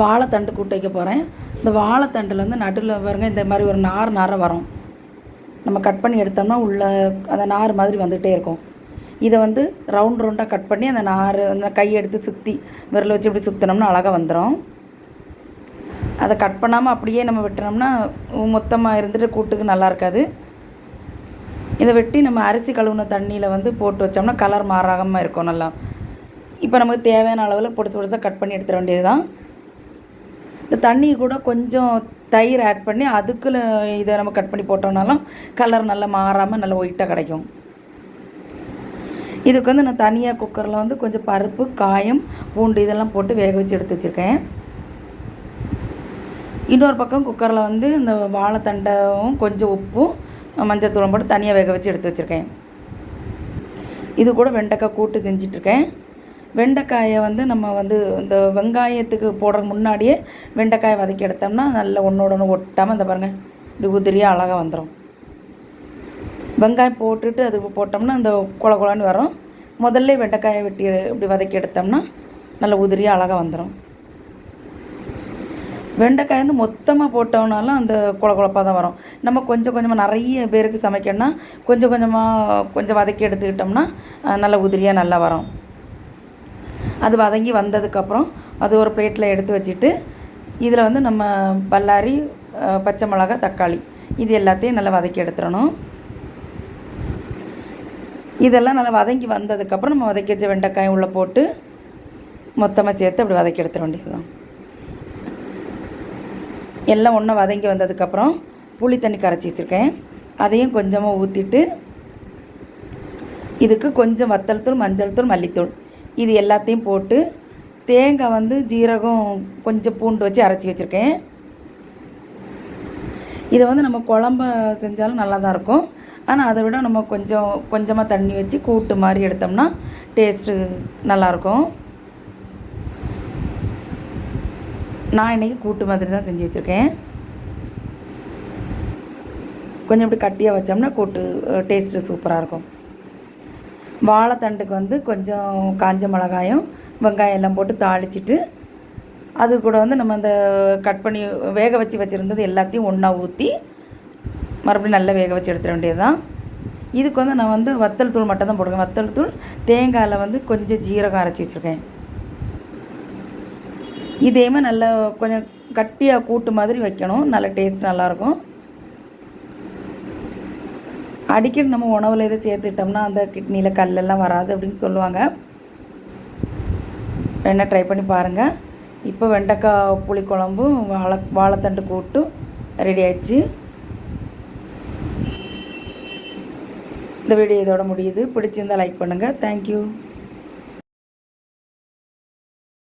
வாழைத்தண்டு கூட்டு வைக்க போகிறேன் இந்த வாழைத்தண்டில் வந்து நடுவில் பாருங்க இந்த மாதிரி ஒரு நார் நாரை வரும். நம்ம கட் பண்ணி எடுத்தோம்னா உள்ள அந்த நார் மாதிரி வந்துகிட்டே இருக்கும். இதை வந்து ரவுண்ட் ரவுண்டாக கட் பண்ணி அந்த நார் அந்த கையை எடுத்து சுற்றி விரல் வச்சு இப்படி சுற்றினோம்னா அழகாக வந்துடும் அதை கட் பண்ணாமல் அப்படியே நம்ம வெட்டினோம்னா மொத்தமாக இருந்துட்டு கூட்டுக்கு நல்லா இருக்காது. இதை வெட்டி நம்ம அரிசி கழுவுன தண்ணியில் வந்து போட்டு வச்சோம்னா கலர் மாறாமல் இருக்கும் நல்லா. இப்போ நமக்கு தேவையான அளவில் பொடிசு பொடிசாக கட் பண்ணி எடுத்துட வேண்டியது தான் தண்ணி கூட கொஞ்சம் தயிர் ஆட் பண்ணி அதுக்குள்ள இதை நம்ம கட் பண்ணி போட்டோம்னாலும் கலர் நல்லா மாறாமல் நல்லா ஒயிட்டாக கிடைக்கும். இதுக்கு வந்து நான் தனியாக குக்கரில் வந்து கொஞ்சம் பருப்பு காயம் பூண்டு இதெல்லாம் போட்டு வேக வச்சு எடுத்து வச்சுருக்கேன். இன்னொரு பக்கம் குக்கரில் வந்து இந்த வாழைத்தண்டவும் கொஞ்சம் உப்பும் மஞ்சள் தூளம் போட்டு தனியாக வேக வச்சு எடுத்து வச்சுருக்கேன். இது கூட வெண்டைக்காய் கூட்டு செஞ்சிட்ருக்கேன் வெண்டைக்காயை வந்து நம்ம வந்து இந்த வெங்காயத்துக்கு போடுற முன்னாடியே வெண்டைக்காயை வதக்கி எடுத்தோம்னா நல்ல ஒன்றோட ஒன்று ஒட்டாமல் இந்த பாருங்கள் இப்படி உதிரியாக அழகாக வந்துடும் வெங்காயம் போட்டுட்டு அது போட்டோம்னா இந்த குழ குழன்னு வரும். முதல்ல வெண்டைக்காயை வெட்டி இப்படி வதக்கி எடுத்தோம்னா நல்ல உதிரியாக அழகாக வந்துடும் வெண்டைக்காய் வந்து மொத்தமாக போட்டோம்னாலும் அந்த குழ குழப்பாக தான் வரும். நம்ம கொஞ்சம் கொஞ்சமாக நிறைய பேருக்கு சமைக்கணும்னா கொஞ்சம் கொஞ்சமாக கொஞ்சம் வதக்கி எடுத்துக்கிட்டோம்னா நல்ல உதிரியாக நல்லா வரும். அது வதங்கி வந்ததுக்கப்புறம் அது ஒரு பிளேட்டில் எடுத்து வச்சுட்டு இதில் வந்து நம்ம பல்லாரி பச்சை மிளகாய் தக்காளி இது எல்லாத்தையும் நல்லா வதக்கி எடுத்துடணும். இதெல்லாம் நல்லா வதங்கி வந்ததுக்கப்புறம் நம்ம வதக்கி வச்ச வெண்டைக்காயும் உள்ளே போட்டு மொத்தமாக சேர்த்து அப்படி வதக்கி எடுத்துட வேண்டியது தான் எல்லாம் ஒன்றும் வதங்கி வந்ததுக்கப்புறம் புளி தண்ணி கரைச்சி வச்சுருக்கேன். அதையும் கொஞ்சமாக ஊற்றிட்டு இதுக்கு கொஞ்சம் வத்தல் தூள் மஞ்சள் தூள் மல்லித்தூள் இது எல்லாத்தையும் போட்டு தேங்காய் வந்து ஜீரகம் கொஞ்சம் பூண்டு வச்சு அரைச்சி வச்சுருக்கேன். இதை வந்து நம்ம குழம்ப செஞ்சாலும் நல்லா தான் இருக்கும். ஆனால் அதை விட நம்ம கொஞ்சம் கொஞ்சமாக தண்ணி வச்சு கூட்டு மாதிரி எடுத்தோம்னா டேஸ்ட்டு நல்லாயிருக்கும். நான் இன்றைக்கி கூட்டு மாதிரி தான் செஞ்சு வச்சுருக்கேன். கொஞ்சம் இப்படி கட்டியாக வச்சோம்னா கூட்டு டேஸ்ட்டு சூப்பராக இருக்கும். வாழைத்தண்டுக்கு வந்து கொஞ்சம் காஞ்ச மிளகாயும் வெங்காயம் எல்லாம் போட்டு தாளிச்சிட்டு அது கூட வந்து நம்ம அந்த கட் பண்ணி வேக வச்சு வச்சுருந்தது எல்லாத்தையும் ஒன்றா ஊற்றி மறுபடியும் நல்லா வேக வச்சு எடுத்துட வேண்டியது தான் இதுக்கு வந்து நான் வந்து வத்தல் தூள் மட்டும் தான் போடுவேன் வத்தல் தூள் தேங்காயில் வந்து கொஞ்சம் ஜீரகம் அரைச்சி வச்சுருக்கேன். இதே மாதிரி நல்லா கொஞ்சம் கட்டியாக கூட்டு மாதிரி வைக்கணும். நல்ல டேஸ்ட் நல்லாயிருக்கும் அடிக்கடி நம்ம உணவில் எதை சேர்த்துக்கிட்டோம்னா அந்த கிட்னியில் கல்லெல்லாம் வராது அப்படின்னு சொல்லுவாங்க. வேணால் ட்ரை பண்ணி பாருங்கள் இப்போ வெண்டைக்காய் புளிக்குழம்பும் வாழை வாழைத்தண்டு கூட்டும் ரெடி ஆயிடுச்சு. இந்த வீடியோ இதோட முடியுது. பிடிச்சிருந்தா லைக் பண்ணுங்கள் தேங்க்யூ